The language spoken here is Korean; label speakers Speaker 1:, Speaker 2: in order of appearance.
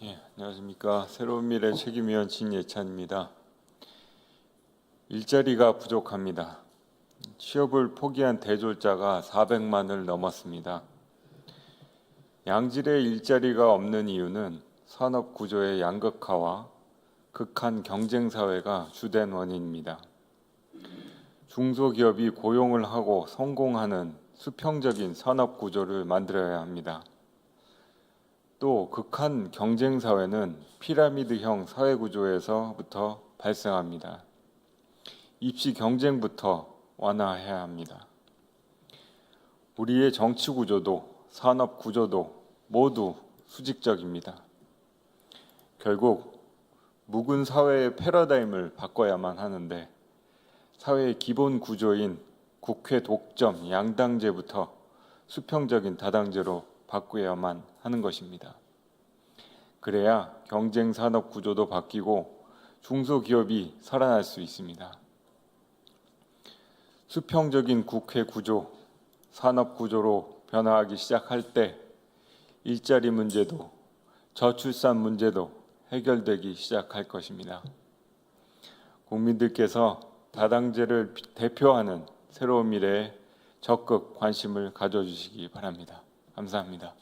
Speaker 1: 예, 안녕하십니까. 새로운 미래 책임위원 진예찬입니다. 일자리가 부족합니다. 취업을 포기한 대졸자가 400만을 넘었습니다. 양질의 일자리가 없는 이유는 산업 구조의 양극화와 극한 경쟁 사회가 주된 원인입니다. 중소기업이 고용을 하고 성공하는 수평적인 산업 구조를 만들어야 합니다. 또 극한 경쟁 사회는 피라미드형 사회 구조에서부터 발생합니다. 입시 경쟁부터 완화해야 합니다. 우리의 정치 구조도 산업 구조도 모두 수직적입니다. 결국 묵은 사회의 패러다임을 바꿔야만 하는데 사회의 기본 구조인 국회 독점 양당제부터 수평적인 다당제로 바꾸어야만 하는 것입니다. 그래야 경쟁 산업 구조도 바뀌고 중소기업이 살아날 수 있습니다. 수평적인 국회 구조, 산업 구조로 변화하기 시작할 때 일자리 문제도 저출산 문제도 해결되기 시작할 것입니다. 국민들께서 다당제를 대표하는 새로운 미래에 적극 관심을 가져주시기 바랍니다. 감사합니다.